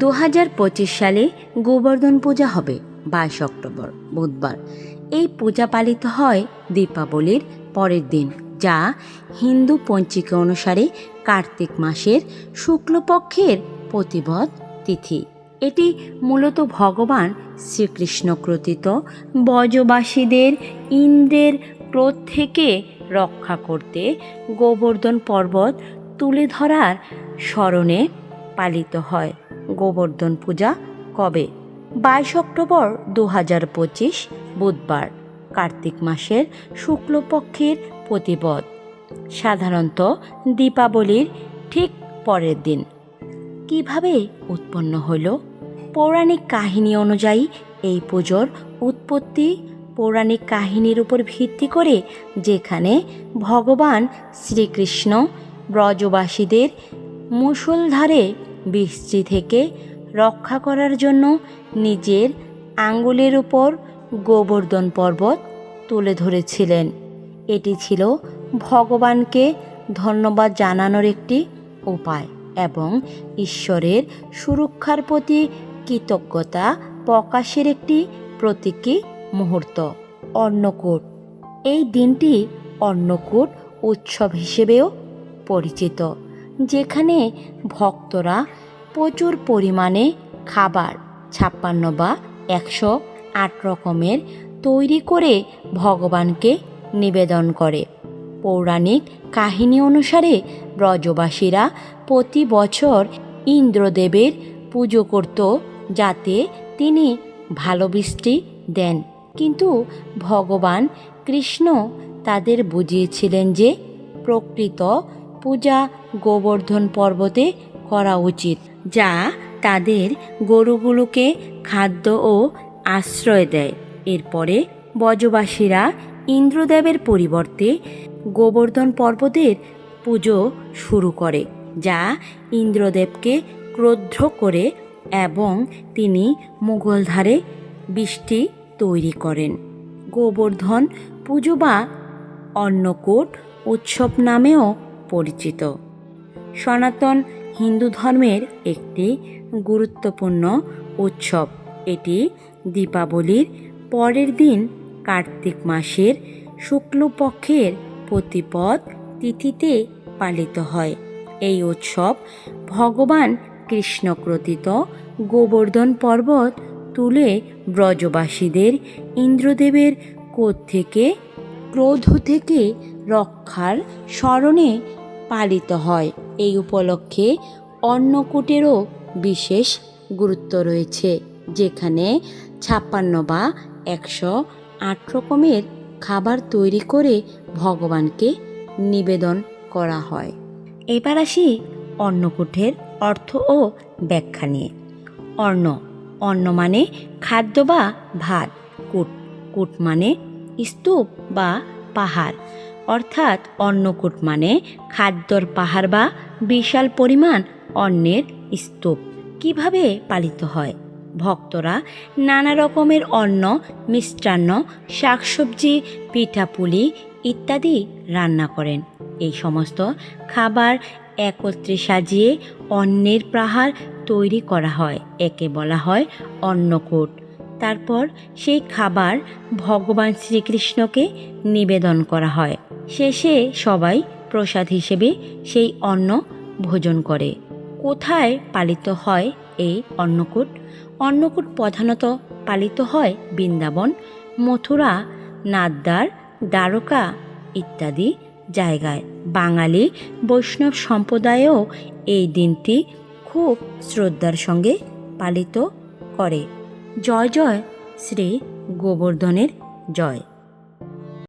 দু হাজার পঁচিশ সালে গোবর্ধন পূজা হবে, বাইশ অক্টোবর, বুধবার। এই পূজা পালিত হয় দীপাবলির পরের দিন, যা হিন্দু পঞ্জিকা অনুসারে কার্তিক মাসের শুক্লপক্ষের প্রতিবদ তিথি। এটি মূলত ভগবান শ্রীকৃষ্ণ কৃতিত ব্রজবাসীদের ইন্দ্রের ক্রোধ থেকে রক্ষা করতে গোবর্ধন পর্বত তুলে ধরার স্মরণে পালিত হয়। গোবর্ধন পূজা কবে? বাইশ অক্টোবর দু হাজার পঁচিশ, বুধবার, কার্তিক মাসের শুক্লপক্ষের প্রতিপদ। সাধারণত দীপাবলির ঠিক পরের দিন। কীভাবে উৎপন্ন হল পৌরাণিক কাহিনী অনুযায়ী এই পুজোর উৎপত্তি পৌরাণিক কাহিনীর উপর ভিত্তি করে, যেখানে ভগবান শ্রীকৃষ্ণ ব্রজবাসীদের মুষলধারে বৃষ্টি থেকে রক্ষা করার জন্য নিজের আঙ্গুলের উপর গোবর্ধন পর্বত তুলে ধরেছিলেন। এটি ছিল ভগবানকে ধন্যবাদ জানানোর একটি উপায় এবং ঈশ্বরের সুরক্ষার প্রতি কৃতজ্ঞতা প্রকাশের একটি প্রতীকী মুহূর্ত। অন্নকূট। এই দিনটি অন্নকূট উৎসব হিসেবেও পরিচিত। যেখানে ভক্তরা প্রচুর পরিমাণে খাবার, ছাপ্পান্ন বা একশো আট রকমের তৈরি করে ভগবানকে নিবেদন করে। পৌরাণিক কাহিনী অনুসারে ব্রজবাসীরা প্রতি বছর ইন্দ্রদেবের পুজো করত যাতে তিনি ভালো বৃষ্টি দেন। কিন্তু ভগবান কৃষ্ণ তাদের বুঝিয়েছিলেন যে প্রকৃত পূজা গোবর্ধন পর্বতে করা উচিত, যা তাদের গরুগুলোকে খাদ্য ও আশ্রয় দেয়। এরপরে ব্রজবাসীরা ইন্দ্রদেবের পরিবর্তে গোবর্ধন পর্বতের পুজো শুরু করে, যা ইন্দ্রদেবকে ক্রোধ করে এবং তিনি মুঘলধারে বৃষ্টি তৈরি করেন। গোবর্ধন পুজো বা অন্নকূট উৎসব নামেও পরিচিত। সনাতন হিন্দু ধর্মের একটি গুরুত্বপূর্ণ উৎসব। এটি দীপাবলির পরের দিন কার্তিক মাসের শুক্লপক্ষের প্রতিপদ তিথিতে পালিত হয়। এই উৎসব ভগবান কৃষ্ণক্রতিত গোবর্ধন পর্বত তুলে ব্রজবাসীদের ইন্দ্রদেবের কোধ থেকে, ক্রোধ থেকে রক্ষার স্মরণে পালিত হয়। এই উপলক্ষে অন্নকূটেরও বিশেষ গুরুত্ব রয়েছে, যেখানে ছাপ্পান্ন বা একশো আট রকমের খাবার তৈরি করে ভগবানকে নিবেদন করা হয়। এবার আসি অন্নকূটের অর্থ ও ব্যাখ্যা নিয়ে। অন্ন অন্ন মানে খাদ্য বা ভাত, কূট কূট মানে স্তূপ বা পাহাড়। অর্থাৎ অন্নকূট মানে খাদ্যর পাহাড় বা বিশাল পরিমাণ অন্নের স্তূপ। কীভাবে পালিত হয়? ভক্তরা নানা রকমের অন্ন, মিষ্টান্ন, শাকসবজি, পিঠাপুলি ইত্যাদি রান্না করেন। এই সমস্ত খাবার একত্রে সাজিয়ে অন্নের পাহাড় তৈরি করা হয়, একে বলা হয় অন্নকূট। তারপর সেই খাবার ভগবান শ্রীকৃষ্ণকে নিবেদন করা হয়। শেষে সবাই প্রসাদ হিসেবে সেই অন্ন ভোজন করে। কোথায় পালিত হয় এই অন্নকূট? অন্নকূট প্রধানত পালিত হয় বৃন্দাবন, মথুরা, নাদ্দার, দ্বারকা ইত্যাদি জায়গায়। বাঙালি বৈষ্ণব সম্প্রদায়ও এই দিনটি খুব শ্রদ্ধার সঙ্গে পালিত করে। জয় জয়, শ্রী গোবর্ধনের জয়।